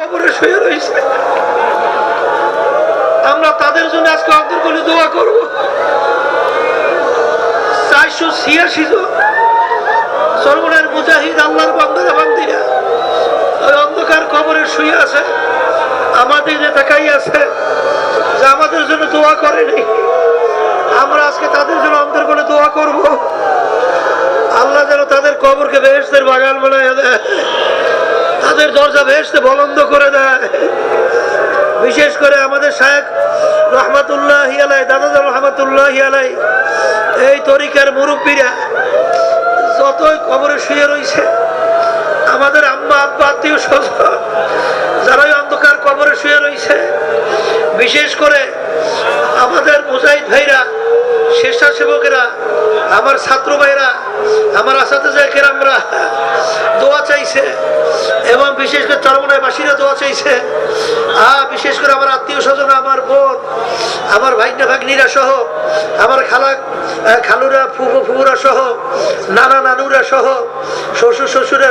কবরে শুয়ে রয়েছে। আমরা তাদের জন্য আজকে অন্তর্গলি দোয়া করব। চারশো ছিয়াশি জন সর্বনের মুজাহিদ আল্লাহর বন্ধুরা বান্দিরা ওই অন্ধকার কবরে শুয়ে আছে আমাদের যে তাকাই আছে, যে আমাদের জন্য দোয়া করেনি। আমরা আজকে তাদের জন্য অন্তর্গলে দোয়া করব। আল্লাহ যেন তাদের কবরকে বেহেস্তের বাগান বানায় দেয়। তাদের দরজা বেহেস্তে বলন্দ করে দেয়। বিশেষ করে আমাদের শায়েক রহমাতুল্লাহ দাদা রহমাতুল্লাহ আলাই এই তরিকার মুরব্বীরা যতই কবরে শুয়ে রয়েছে আমাদের আম্মা, আব্বা, আত্মীয় স্বজন যারাই অন্ধকার কবরে শুয়ে রয়েছে বিশেষ করে আমাদের মুজাহিদ ভাইরা, স্বেচ্ছাসেবকেরা, আমার ছাত্র ভাইরা, আমার আসাতে যায় কেরামরা, দোয়া চাইছে। এবং বিশেষ করে চরমনায় বাসীরা দোয়া চাইছে। আর বিশেষ করে আমার আত্মীয় স্বজন আমার বোন, আমার ভাইনা, ভাগ্নিরা সহ, আমার খালা খালুরা, ফুফু ফুবুরা সহ, নানা নানুরা সহ, শ্বশুর শ্বশুরা